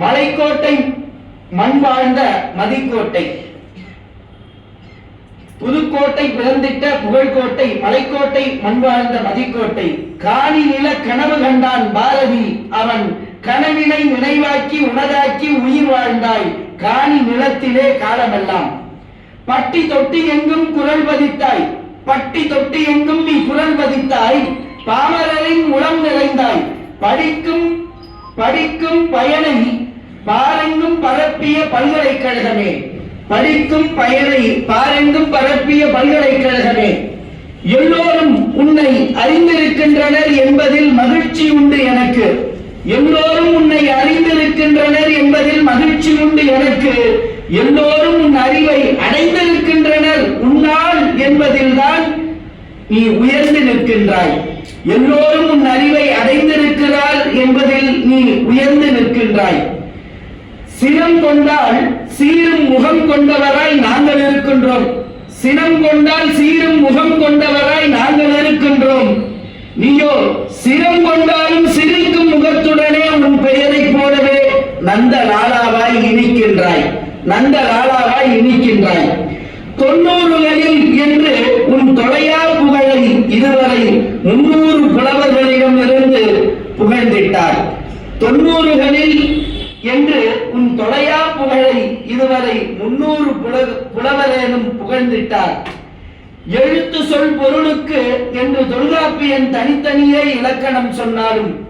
மலைக்கோட்டை மண் வாழ்ந்த மதிக்கோட்டை. புதுக்கோட்டை பிறந்திட்ட புகழ்கோட்டை மலைக்கோட்டை மண் வாழ்ந்த மதிக்கோட்டை. காணி நில கனவு கண்டான் பாரதி. அவன் கனவினை நினைவாக்கி உனதாக்கி உயிர் வாழ்ந்தாய். காணி நிலத்திலே காலமெல்லாம். பட்டி தொட்டி எங்கும் குரல் பதித்தாய். பட்டி தொட்டி எங்கும் நீ குரல் பதித்தாய். பாமரரின் உளம் நிறைந்தாய். படிக்கும் படிக்கும் பயனை பாரெங்கும் பரப்பிய பல்கலைக்கழகமே படிக்கும் பயனை பாரெங்கும் பரப்பிய பல்கலைக்கழகமே எல்லோரும் உன்னை அறிந்திருக்கின்றனர் என்பதில் மகிழ்ச்சி உண்டு எனக்கு. எல்லோரும் உன்னை அறிந்திருக்கின்றனர் என்பதில் மகிழ்ச்சி உண்டு எனக்கு. எல்லோரும் உன் அறிவை அடைந்திருக்கின்றனர் உன்னால் என்பதில்தான் நீ உயர்ந்து நிற்கின்றாய். எல்லோரும் உன் அறிவை அடைந்திருக்கிறார் என்பதில் நீ உயர்ந்து நிற்கின்றாய். சினம் கொண்டால் சீரும் முகம் கொண்டவராய் நாங்கள் இருக்கின்றோம். சினம் கொண்டால் சீரும் முகம் கொண்டவராய் நாங்கள் இருக்கின்றோம். நீயோ சினம் கொண்டாலும் சிரிக்கும் முகத்துடனே உன் பெயரைப் போலவே நந்த லாலாவாய் இனிக்கின்றாய். நந்த லாலாவாய் இனிக்கின்றாய். தொண்ணூறுகளில் என்று உன் தொலையா புகழை இதுவரை முன்னூறு புலவர்களிடம் இருந்து புகழ்ந்திட்டார் தொண்ணூறுகளில் என்று உன் தொலையா புகழை இதுவரை முன்னூறு புல- புலவரேனும் புகழ்ந்திட்டார். எழுத்து சொல் பொருளுக்கு என்று தொல்காப்பியன் தனித்தனியே இலக்கணம் சொன்னாலும்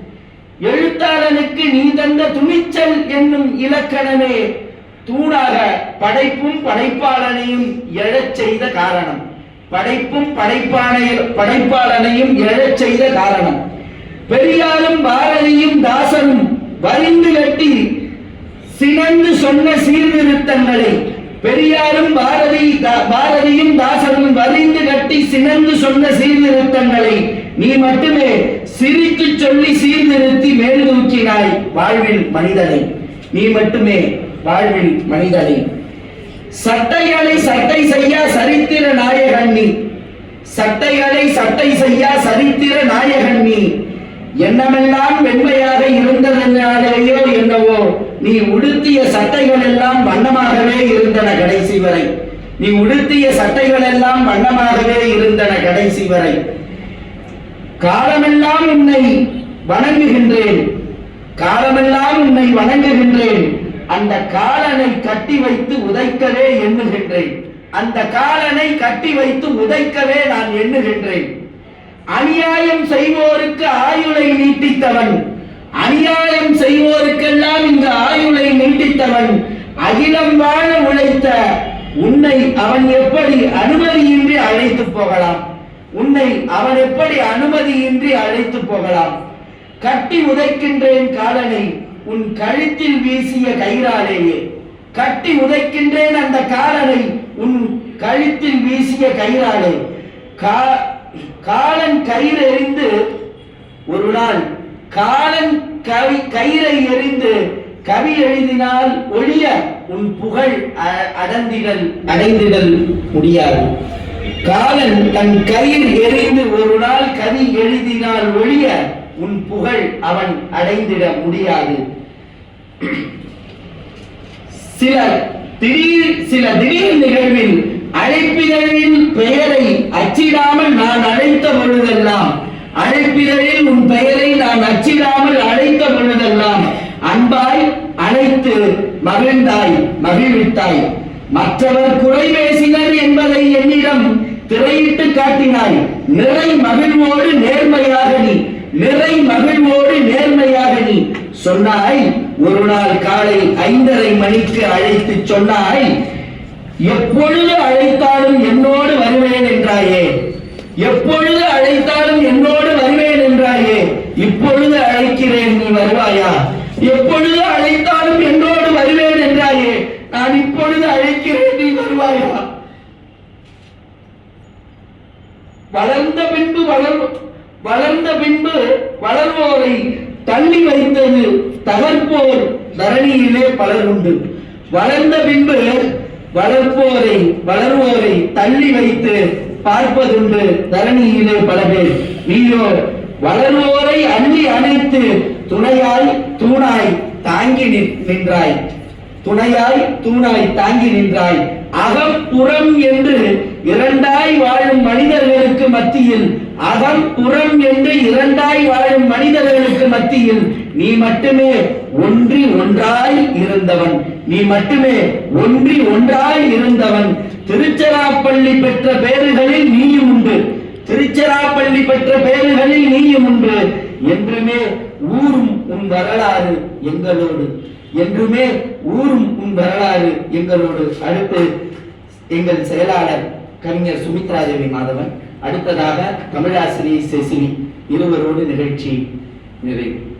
எழுத்தாளனுக்கு நீ தந்த துணிச்சல் என்னும் இலக்கணமே தூணாக படைப்பும் படைப்பாளனையும் எழச் செய்த காரணம். படைப்பும் படைப்பானை படைப்பாளனையும் எழச் செய்த காரணம். பெரியாரும் பாரதியும் தாசனும் வரிந்து கட்டி சினந்து சொன்ன சீர்திருத்தங்களை பெரியாரும் பாரதி தா- பாரதியும் தாசனும் வரிந்து கட்டி சினந்து சொன்ன சீர்திருத்தங்களை நீ மட்டுமே சிரித்து சொல்லி சீர்திருத்தி மேல் தூக்கினாய் வாழ்வில் மனிதனை. நீ மட்டுமே வாழ்வில் மனிதனை. சட்டைகளை சட்டை செய்யா சரித்திர நாயகன் நீ. சட்டைகளை சட்டை செய்யா சரித்திர நாயகன் நீ. எண்ணமெல்லாம் வெண்மையாக இருந்ததனாலேயோ என்னவோ நீ உடுத்திய சட்டைகள் எல்லாம் வண்ணமாகவே இருந்தன கடைசி வரை. நீ உடுத்திய சட்டைகள் எல்லாம் வண்ணமாகவே இருந்தன கடைசி வரை. காலமெல்லாம் உன்னை வணங்குகின்றேன். காலமெல்லாம் உன்னை வணங்குகின்றேன். அந்த காலனை கட்டி வைத்து உதைக்கவே எண்ணுகின்றேன். அந்த காலனை கட்டி வைத்து உதைக்கவே நான் எண்ணுகின்றேன். அநியாயம் செய்வோருக்கு ஆயுளை நீட்டித்தவன். அநியாயம் செய்வோருக்கெல்லாம் இந்த ஆயுளை நீட்டித்தவன். அகிலம் வாழ உழைத்த உன்னை அவன் எப்படி அனுமதியின்றி அழைத்து போகலாம்? உன்னை அவன் எப்படி அனுமதியின்றி அழைத்து போகலாம்? கட்டி உதைக்கின்றேன் காலனை உன் கழுத்தில் வீசிய கயிறாலேயே. கட்டி உதைக்கின்றேன் அந்த காலனை உன் கழுத்தில் வீசிய கயிறாலே. கா- காலன் கயிறு எறிந்து ஒரு நாள் காலன் கவி கயிறை எறிந்து கவி எழுதினால் ஒழிய உன் புகழ் அ- அடர்ந்திடல் அடைந்திடல் முடியாது. காலன் தன் கயிறு எறிந்து ஒரு நாள் கவி எழுதினால் ஒழிய உன் புகழ் அவன் அடைந்திட முடியாது. சில திடீர் சில திடீர் நிகழ்வில் அழைப்பிதழின் பெயரை அச்சிடாமல் நான் அழைத்த பொழுதெல்லாம் அழைப்பிதழில் உன் அழைத்த பொழுதெல்லாம் அன்பாய் அழைத்து மகிழ்ந்தாய் மகிழ்வித்தாய். மற்றவர் குறை பேசினர் என்பதை என்னிடம் திரையிட்டு காட்டினாய். நிறை மகிழ்வோடு நேர்மையாக நீ நிறை மகிழ்வோடு நேர்மையாக நீ சொன்னாய். ஒரு நாள் காலை ஐந்தரை மணிக்கு அழைத்து சொன்னாய். எப்பொழுது அழைத்தாலும் என்னோடு வருவேன் என்றாயே. எப்பொழுது அழைத்தாலும் என்னோடு வருவேன் என்றாயே. இப்பொழுது அழைக்கிறேன் நீ வருவாயா? எப்பொழுது அழைத்தாலும் என்னோடு வருவேன் என்றாயே. நான் இப்பொழுது அழைக்கிறேன் நீ வருவாயா? வளர்ந்த பின்பு வளர் வளர்ந்த பின்பு வளர்வோரை தள்ளி வைத்தது தகர்ப்போர் தரணியிலே பலர் உண்டு வளர்ந்த பின்பு வளர்ப்போரை வளர்வோரை தள்ளி வைத்து பார்ப்பதுண்டு தரணியிலே பல பேர். நீயோ வளர்வோரை அள்ளி அணைத்து துணையாய் தூணாய் தாங்கி நின்- நின்றாய். துணையாய் தூணாய் தாங்கி நின்றாய். அகப்புறம் என்று இரண்டாய் வாழும் மனிதர்களுக்கு மத்தியில் அகம் புறம் என்று இரண்டாய் வாழும் மனிதர்களுக்கு மத்தியில் நீ மட்டுமே ஒன்றி ஒன்றாய் இருந்தவன். நீ மட்டுமே ஒன்றி ஒன்றாய் இருந்தவன். திருச்செராப்பள்ளி பெற்ற பேருகளில் நீ உண்டு திருச்சிராப்பள்ளி பெற்ற பேறுகளில் நீயும் உண்டு என்றுமே ஊரும் உன் வரலாறு எங்களோடு. என்றுமே ஊரும் உன் வரலாறு எங்களோடு. அடுத்து எங்கள் செயலாளர் கவிஞர் சுமித்ரா தேவி மாதவன். அடுத்ததாக தமிழாசிரியை செசினி இருவரோடு நிகழ்ச்சி நிறைவு.